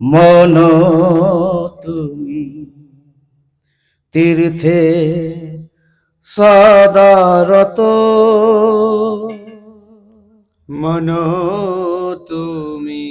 মন তুমি। তীর্থে সদারত। মন তুমি।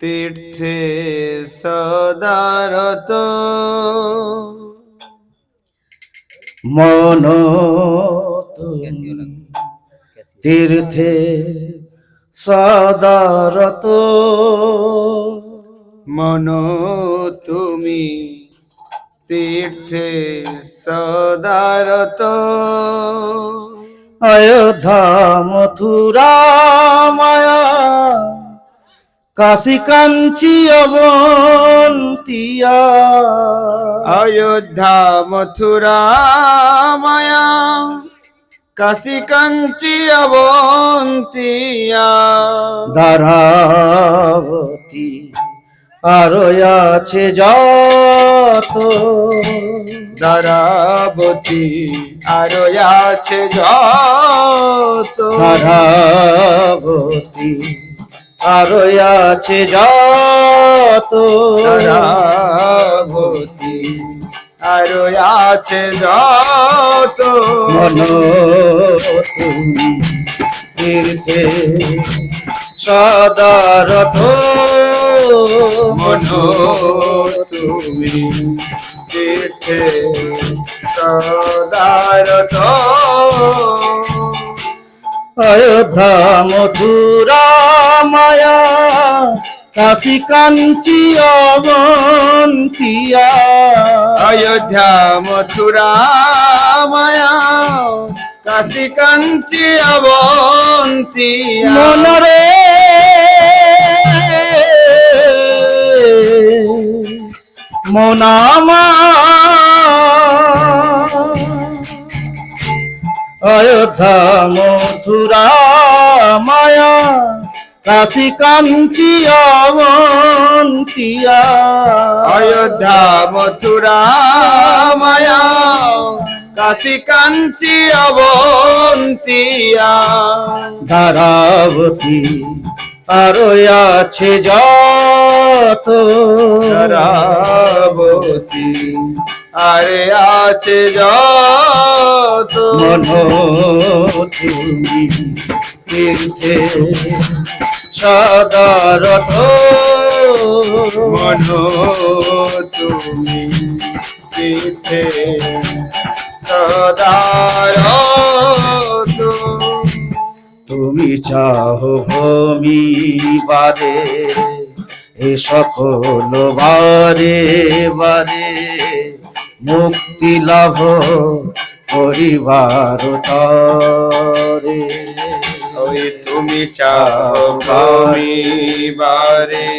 তীর্থে সদারত। মন তুমি। তীর্থে সদারত। মন তুমি তীর্থে সদারত। অযোধ্যা মথুরা মায়া কাশী কাঞ্চি অবন্তিয়া। অযোধ্যা মথুরা মায়া কাশী কাঞ্চি অবন্তিয়া। ধারাবতী আরও আছে যত। দারাবতী আরও আছে যত। ধারাবতী আরও আছে যত। দারাবতী আরও আছে যত। মন তুমি তীর্থে সদারথ মন তুমি তীর্থে সদারত অযোধ্যা মথুরা মায়া কাশী কাঞ্চি অবন্তিয়া অযোধ্যা মথুরা মায়া। কাশী কাঞ্চি অবন্তিয়া মনরে। মনামা। অযোধ্যা মথুরা মায়া। কাশী কাঞ্চি অবন্তিয়া অযোধ্যা মথুরা মায়া। কাশী কাঞ্চি অবন্তিয়া ধারাবতী আরও আছে যত। শরাবতী আরে আছে যত মন তুমি তীর্থে সদারথ মন তুমি তীর্থে সদারত তুমি চাহ ভূমি বারে এ সকল বারে বারে। মুক্তি লাভ করিবার তরে। ওই তুমি চাও বারে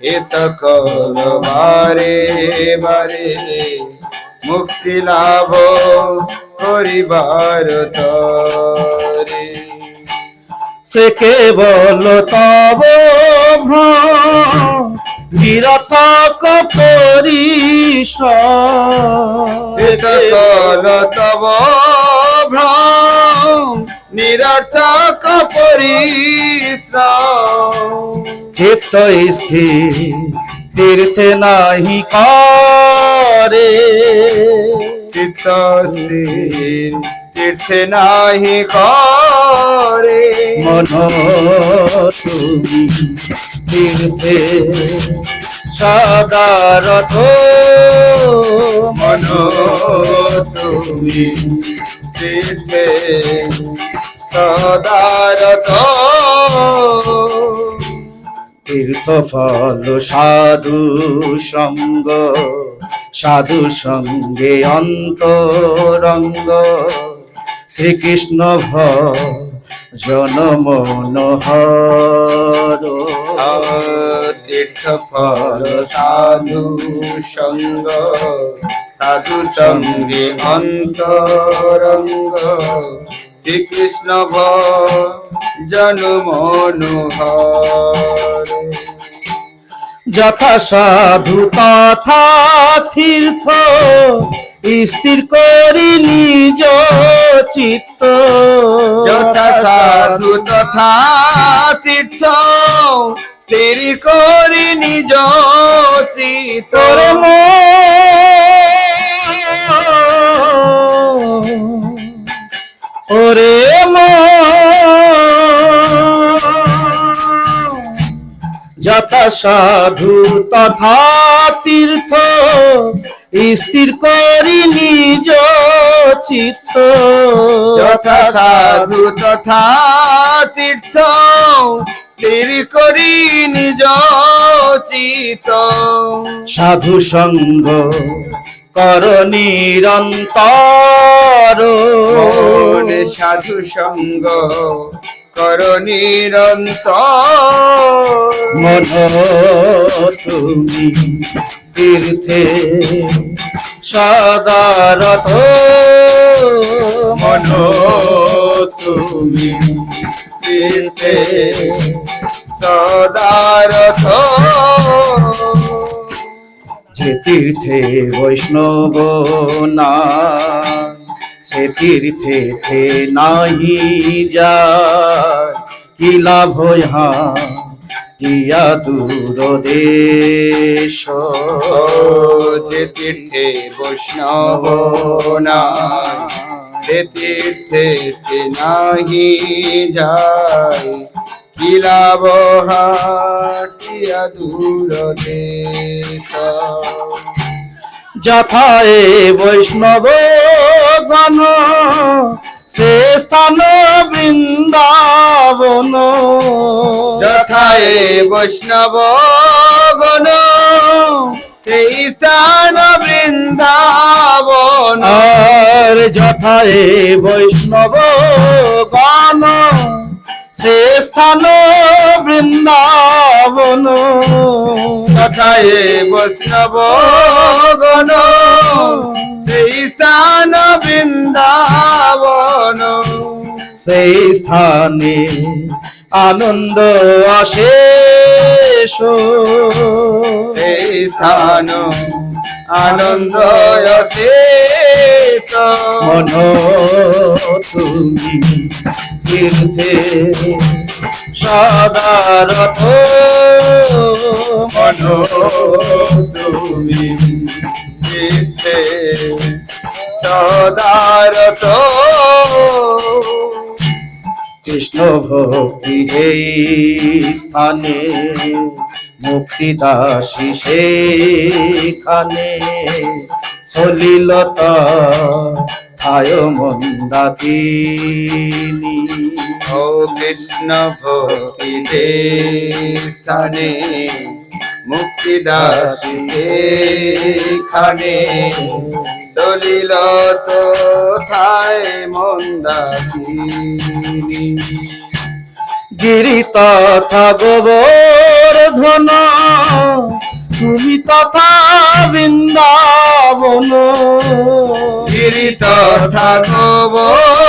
এত কল বারে বারে। মুক্তি লাভ করিবার তরে। সে কেবল তব ভ্রম এত কল তব ভ্রম চিত্ত স্থির তীর্থে নাহি করে। চিত্ত স্থির তীর্থে নাহি করে। মন তুমি তীর্থে সদারথ মন তুমি তীর্থে সদারত তীর্থ ফল সাধু সঙ্গ সাধু সঙ্গে অন্তরঙ্গ। শ্রীকৃষ্ণ ভ জন মনোহর তীর্থ ফল সাধু সঙ্গ সাধু সঙ্গে অন্তরঙ্গ। শ্রীকৃষ্ণ ভ জন যথা সাধু তথা তীর্থ স্থির করি নিজ চিত্ত যথা সাধু তথা তীর্থ স্থির করি নিজ চিত যথা সাধু তথা তীর্থ, স্থির করি নিজ চিত্ত। যথা সাধু তথা তীর্থ, স্থির করি নিজ চিত সাধু সঙ্গ কর নিরন্তর। সাধু সঙ্গ কর নিরন্তর। মন তুমি তীর্থে সদারথ মন তুমি তীর্থে সদারথ যে তীর্থে বৈষ্ণব না সে তীর্থে থে নাহি যায়। কি লাভ ইহা কিয়া দূর দেশ? যে তীর্থে বৈষ্ণব না যে তীর্থে নাহি যায়। কি লাভ হাটিয়া দূর দেশ? যথায় বৈষ্ণব গণ, সে স্থান বৃন্দাবন। যথায় বৈষ্ণব গণ সেই স্থান বৃন্দাবন। যথায় বৈষ্ণব গণ, সে স্থান বৃন্দাবন। যথায় বৈষ্ণব গণ সেই স্থান বৃন্দাবন। সেই স্থানে আনন্দ অশেষ সেই স্থান আনন্দ অশেষ মন তুমি তীর্থে সদারথ মন তুমি চিত্তে সদারথ কৃষ্ণ ভক্তি যেই স্থানে মুক্তি দাসী সেখানে। সলিলতা আয় মন্দাকিনী ও কৃষ্ণ ভক্তি দে স্থানে মুক্তিদাসী খানে দলিল তো থায় মন্দাকিনী গিরি তথা গোবর্ধন তুমি তথা বৃন্দাবন। গিরি তথা গোবর্ধন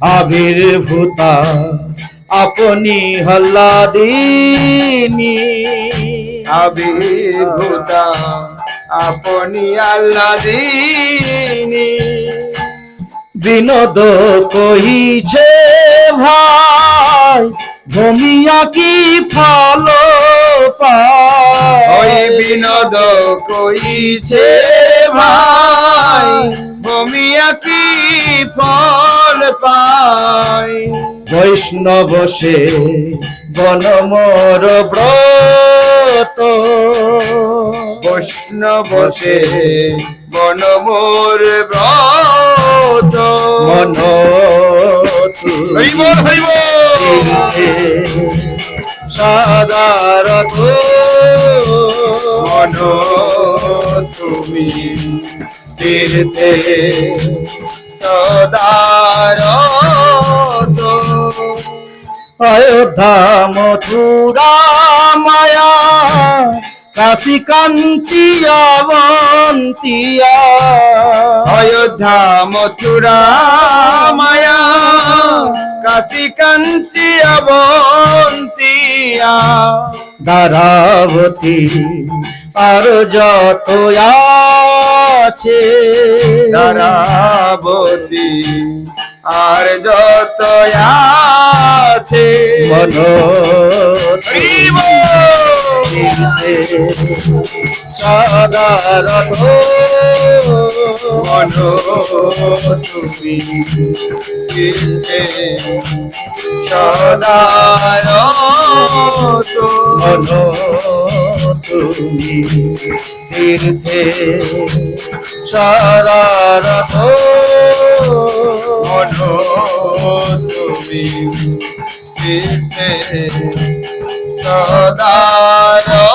আবির্ভূতা, আপনি হল্লাদিনী আবির্ভূতা, আপনি আল্লাদিনী বিনোদ কহিছে ভাই, ভূমিয়া কি ফল পায়? বিনোদ কইছে ভাই, ভূমিয়া কি ফল পায় বৈষ্ণব সে বনমর ব্রত। বৈষ্ণব বৈষ্ণবসে বনমোর ব্রত। মন সাদারথ মন তুমি তীর্থে সদারত অযোধ্যা মথুরা মায়া কাশী কাঞ্চি অবন্তিয়া। অযোধ্যা মথুরা মায়া কাতি কাঞ্চি অবন্তিয়া। দারাবতী আর যত আছে দারাবতী আর যত আছে মন তীর্থে সদারথ মন তুমি সদায় মন তুমি তীর্থে সদারথ মন তুমি তীর্থে সদায়